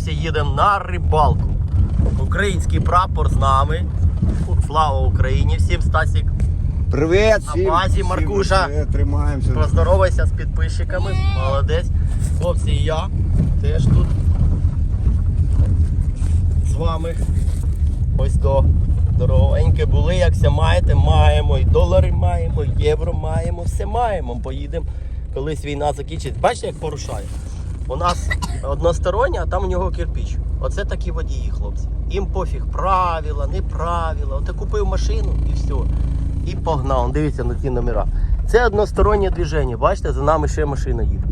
Їдемо на рибалку. Український прапор з нами. Слава Україні! Всім Стасік, Привіт всім! базі, всім Маркуша. Тримаємося. поздоровайся з підписчиками. Молодець. Хлопці, і я теж тут з вами. Ось до дорогеньке були, якся маєте, маємо. І долари маємо, і євро маємо, все маємо. Поїдемо, колись війна закінчиться. Бачите, як порушає? У нас одностороння, а там у нього кирпіч. Оце такі водії, хлопці. Їм пофіг, правила, не правила. От ти купив машину і все. І погнав. Дивіться на ті номера. Це одностороннє движення. Бачите, за нами ще машина їде.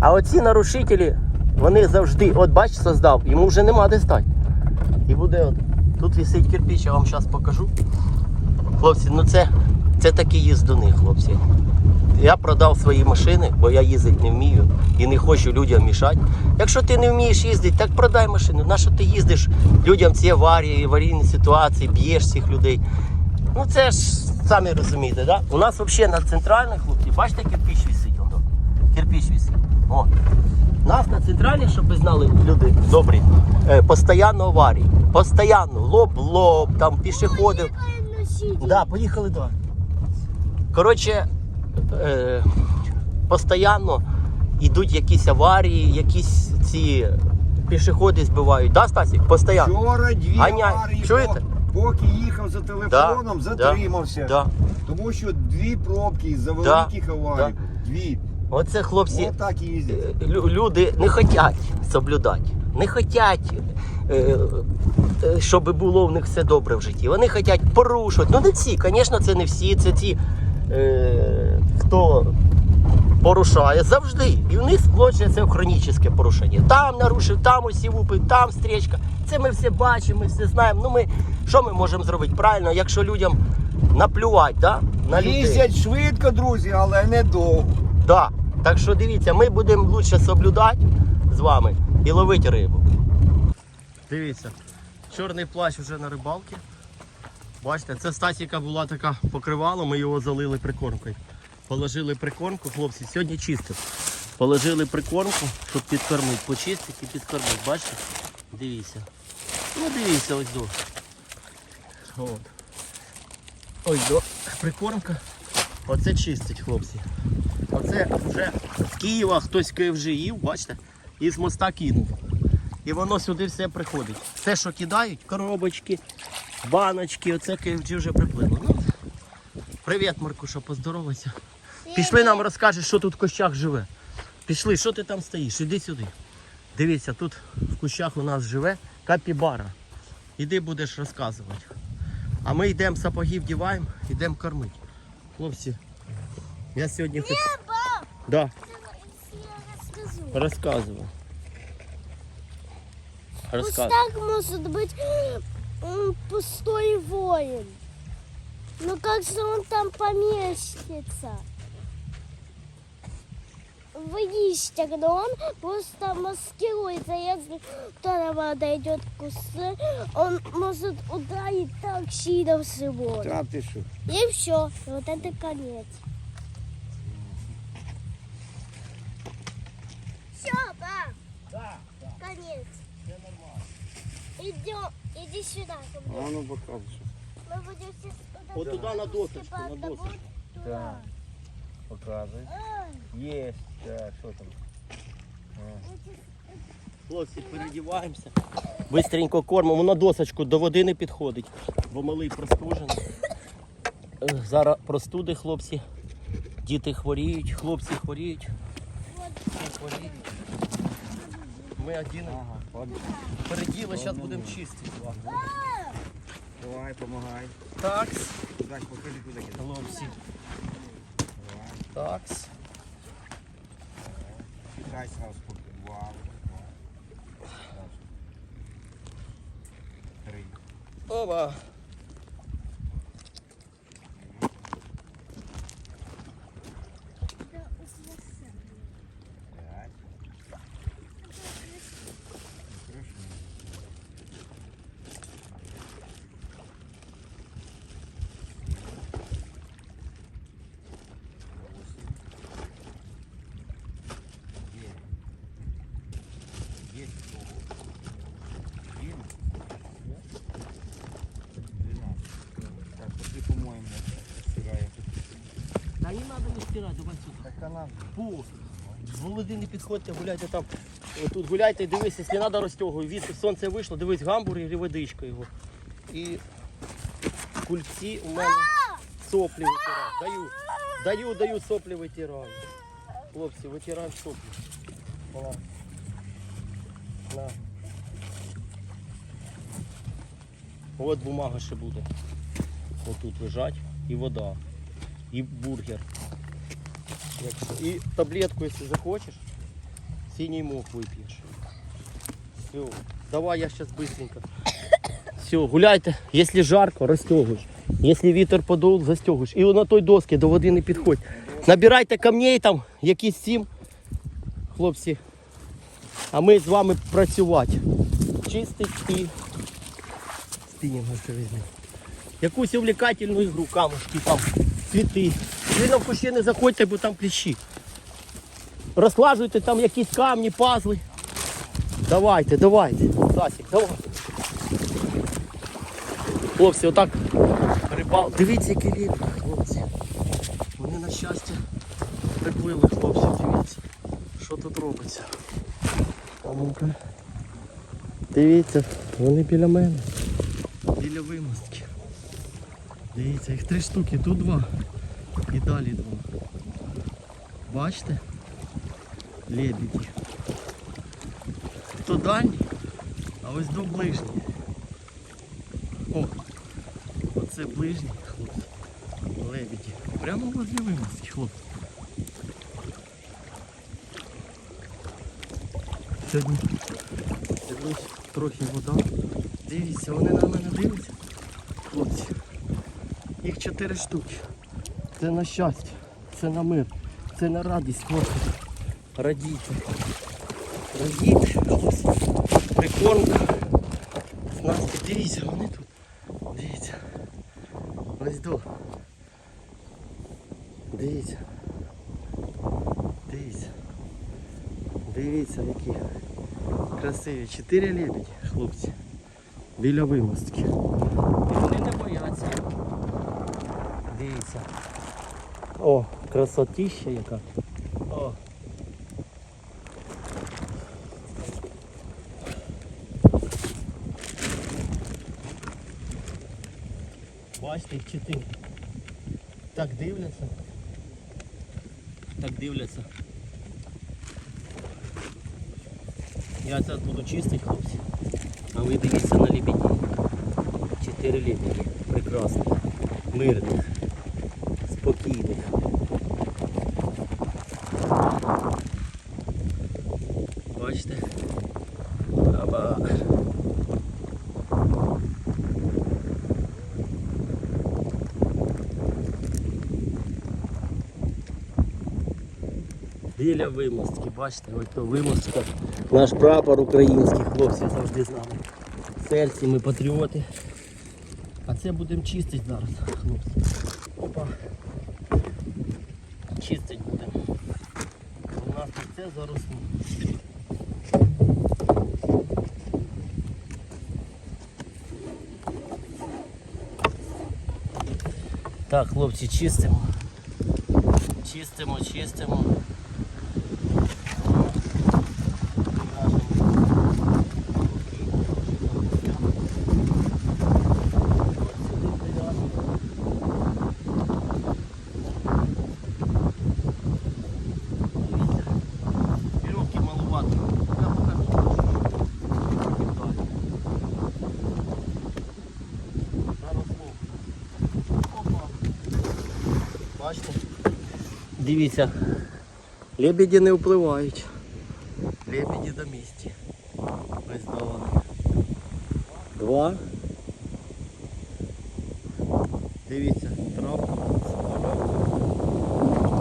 А оці нарушителі, вони завжди, от бач, создав, йому вже нема де стати. І буде от. Тут висить кирпіч, я вам зараз покажу. Хлопці, ну це, це такі їздуни, хлопці. Я продав свої машини, бо я їздити не вмію і не хочу людям мішати. Якщо ти не вмієш їздити, так продай машину. Нащо ти їздиш людям ці аварії, аварійні ситуації, б'єш цих людей. Ну це ж самі розумієте, да? У нас взагалі на центральних хлопці, бачите, кирпіч висить. Кирпіч висить. О. У нас на центральних, щоб ви знали, люди добрі, е, постійно аварії. Постійно, лоб-лоб, там пішоходи. Да, поїхали давай. Коротше, е, постійно йдуть якісь аварії, якісь ці пішоходи збивають. Да, Стасік? Постійно. Вчора дві Ганяй. аварії, Чуєте? поки їхав за телефоном, Да, затримався. Да. Тому що дві пробки Да, великих аварій. Дві. Оце хлопці. Отак і їздять. Е, лю- люди не хочуть соблюдати, не хочуть, е, е, щоб було в них все добре в житті. Вони хочуть порушувати. Ну не ці, звісно, це не всі, це ті, е, хто порушає завжди. І в них сплочує це хронічне порушення. Там нарушив, там усі вупи, там стрічка. Це ми все бачимо, ми все знаємо. Ну ми що ми можемо зробити? Правильно, якщо людям наплювати да, на людей. Їздять швидко, друзі, але не довго. Да. Так що дивіться, ми будемо лучше соблюдати з вами і ловити рибу. Дивіться, чорний плащ вже на рибалці. Бачите, це статіка була така покривало, ми його залили прикормкою. Положили прикормку, хлопці, сьогодні чистив. Положили прикормку, щоб підкормити, почистити і підкормити. Бачите? Дивіться. Ну дивіться ось до. От. Ось до прикормка. Оце чистить, хлопці. Оце вже з Києва хтось вже їв, бачите, і з моста кинув. І воно сюди все приходить. Все, що кидають, коробочки, баночки, оце KFG вже приплило. Ну, привіт, Маркуша, поздоровайся. Пішли нам розкажеш, що тут в кущах живе. Пішли, що ти там стоїш? Іди сюди. Дивіться, тут в кущах у нас живе капібара. Іди будеш розказувати. А ми йдемо сапоги вдіваємо, йдемо кормити. Хлопці, я сьогодні хочу. Да, розказував. Вот Розказуй. так может быть пустой воин. Но как же он там поместится? Выйдите, когда он просто маскируется. Если кто-то дойдет к кусты, он может ударить так сильно в живот. Та ти що? И все. Вот это конец. Идем, иди сюда. ко мне. А ну покажи. Мы будем все туда Вот туда на досочку, на да досочку. вот туда. Показуй. Ай, Є. Так, що там? Хлопці, передіваємося. Бистренько кормимо на досочку, до води не підходить, бо малий простужений. Е, Зараз простуди, хлопці. Діти хворіють, хлопці хворіють. Всі хворіють. Ми один Ага, от. Переділи, зараз будемо чистити. Давай, помагай. Такс, Так, покажи куди кидати. Давай. Такс. Кидай сразу поки. Вау. Вау. Три. Оба. Не стирати, давай сюди. Так вона. З Володини підходьте, гуляйте там. Тут гуляйте дивись, якщо треба розтягуй. Від сонце вийшло, дивись гамбургер і водичка його. І кульці у мене соплі витираю. Даю, даю, даю соплі витираю. Хлопці, витираємо соплі. На. На. От бумага ще буде. Отут лежать. І вода. І бургер. Якщо- І таблетку, якщо захочеш, синій мох вип'єш. Все. Давай я зараз быстренько. Все, гуляйте. Якщо жарко, розтягуєш. Якщо вітер подул, застягуєш. І на той доски до води не підходь. Набирайте камней там, якісь сім. Хлопці. А ми з вами працювати. Чистить і спінінг візьмемо. Якусь увлекательну ігру, камушки, там, цвіти. Ви на кущі не заходьте, бо там кліщі. Розклажуйте там якісь камні, пазли. Давайте, давайте. Сасик, давай. Хлопці, отак рибал. Дивіться, які рибки, хлопці. Вони на щастя приплили, хлопці, дивіться. Що тут робиться? Ну-ка. Дивіться, вони біля мене. Біля вимостки. Дивіться, їх три штуки, тут два. І далі два. Бачите? Лебеді. То дальні, а ось до ближні. О, оце ближні, хлопці. Лебеді. Прямо возле вимостки, хлопці. Сьогодні дивлюсь, трохи вода. Дивіться, вони на мене дивляться. Хлопці. Їх чотири штуки. Це на щастя, це на мир, це на радість, хлопці. Радійте. Радійте. Прикормка. Снасті, дивіться, вони тут. Дивіться. Ось до. Дивіться. Дивіться. Дивіться, які красиві. Чотири лебеді, хлопці. Біля вимостки. І вони не бояться. Дивіться. О, красотища яка. О. Бачите, чотири. Так дивляться. Так дивляться. Я зараз буду чистити, хлопці. А ви дивіться на лебеді. Чотири лебеді. Прекрасно. Мирних. Спокійних. Бачите? Аба. Біля вимостки, бачите, ось то вимостка. Наш прапор український, хлопці завжди з нами. Сельці, ми патріоти. А це будемо чистити зараз, хлопці. Опа. Чистить будемо. У нас тут це заросло. Так, хлопці, чистимо. Чистимо, чистимо. Веревки маловато. Я покажу. Заросло. Опа. Бачите? Дивіться. Лебеді не впливають. Лебеді до місті. Ось до. Два. Дивіться, травка.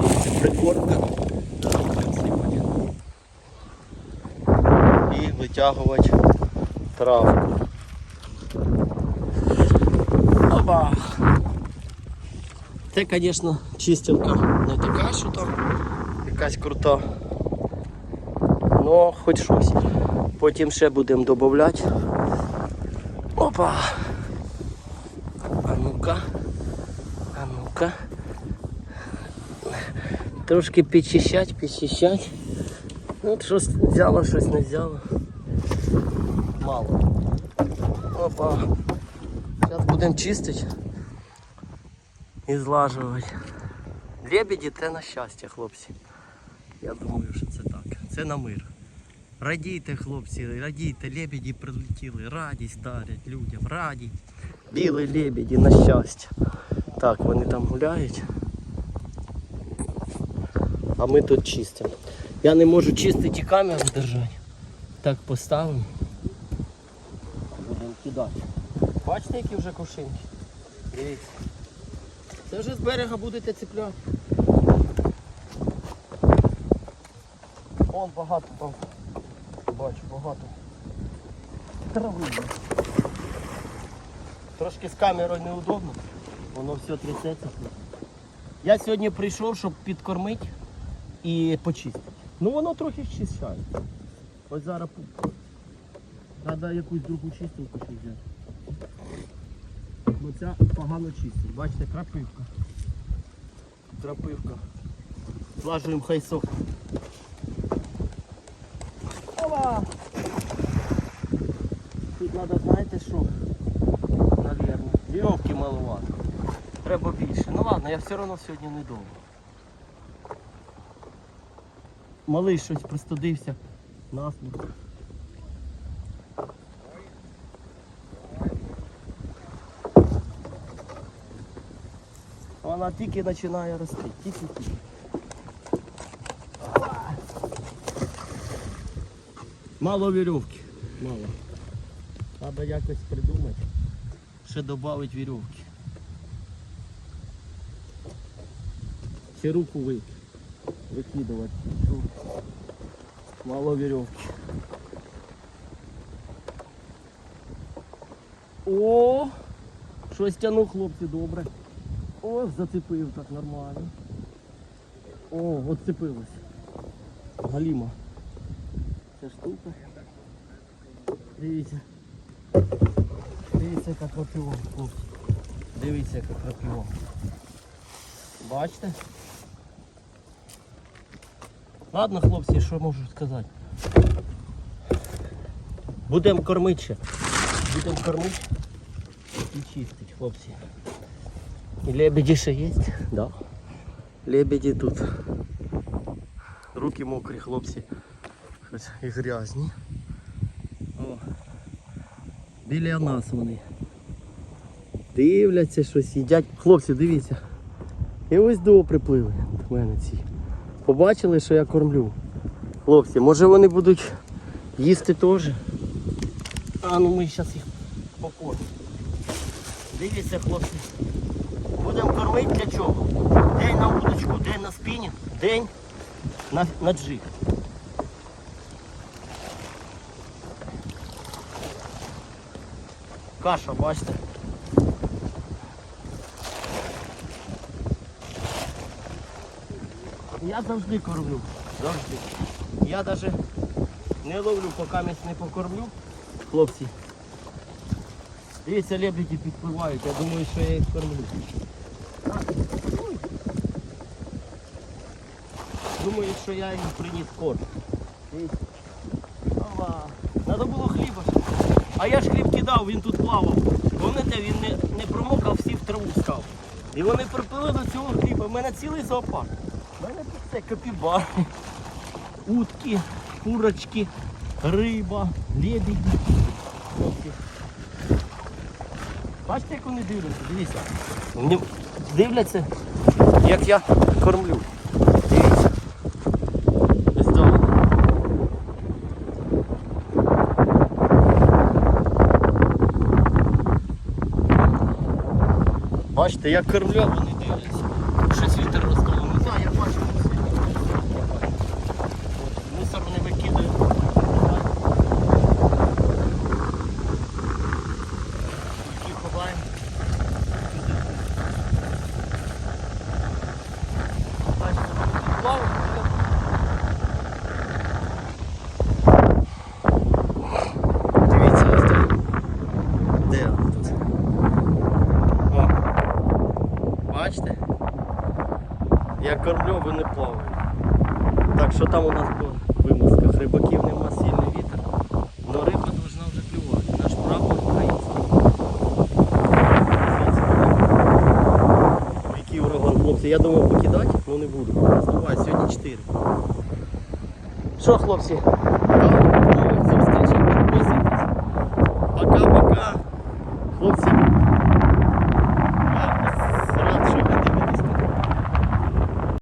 Дивіться, прикормка. І витягувати травку. Опа! Це, звісно, чистілка не така, що там якась крута. Ну, хоч щось. Потім ще будемо додавати. Опа! А ну-ка. А ну-ка. Трошки підчищать, підчищать. Ну, от щось взяло, щось не взяло. Мало. Опа. Зараз будемо чистити І злажувати. Лебеді це на щастя, хлопці. Я думаю, що це так. Це на мир. Радійте, хлопці, радійте, лебеді прилетіли, радість дарять людям, радість. Білі лебеді на щастя. Так, вони там гуляють. А ми тут чистимо. Я не можу чистити камеру держати. Так поставимо. Будемо кидати. Бачите, які вже кушинки? Дивіться. Це вже з берега будете цепляти. Вон багато там. Бачу, багато. Трави. Трошки з камерою неудобно. Воно все трясеться. Я сьогодні прийшов, щоб підкормити і почистити. Ну воно трохи щищає. Ось зараз треба якусь другу чистилку ще взяти. Ну ця погано чистить. Бачите, крапивка. Крапивка. Злажуємо хай сок. Ова! Тут треба, знаєте що? Навірно. Вірьовки маловато. Треба більше. Ну ладно, я все одно сьогодні не довго. Малий щось пристудився. Насмерть. Вона тільки починає рости. Тільки-тільки. Мало вірьовки. Мало. Треба якось придумати. Ще додати вірьовки. Ще руку ви... викидувати. Мало вірьовки. О! Щось тянув хлопці добре. О, зацепив так нормально. О, от цепилось. Галіма. Ця штука. Дивіться. Дивіться, яка хлопці. Дивіться, яка крапива. Бачите? Ладно, хлопці, що можу сказати? Будемо кормити ще. Будемо кормити і чистити, хлопці. І лебеді ще є? Да. Лебеді тут. Руки мокрі, хлопці. Щось і грязні. О. Біля нас вони. Дивляться, щось їдять. Хлопці, дивіться. І ось до приплили до мене ці. Побачили, що я кормлю. Хлопці, може вони будуть їсти теж? А ну ми зараз їх покормимо. Дивіться, хлопці. Будемо кормити для чого? День на удочку, день на спінінг, день на, на джиг. Каша, бачите? Я завжди кормлю. Завжди. Я навіть не ловлю, поки місць не покормлю. Хлопці. Дивіться, лебеді підпливають, я думаю, що я їх кормлю. Думаю, що я їм приніс корм. Ова. Було хліба. А я ж хліб кидав, він тут плавав. Помните, він не, не промокав, всі в траву скав. І вони припили до цього хліба. У мене цілий зоопарк. У мене тут все капібари, утки, курочки, риба, лебеді. Хлопці. Бачите, як вони дивляться? Дивіться. Вони дивляться, як я кормлю. Дивіться. Ось так. Бачите, я кормлю, а вони дивляться. Щось вітер розколов. Не знаю, я бачу. От, Мусор не викидаю. Які ховаємо. Бачите, вони тут плавають. Дивіться, ось так. Де вони тут? О. Бачите? Не плавають. Так що там у нас по вимазках рибаків нема сильний вітер. Но риба повинна вже клювати. Наш прапор український. Який ураган, хлопці. Я думав покидати, але не буду. Давай, сьогодні 4. Що, хлопці,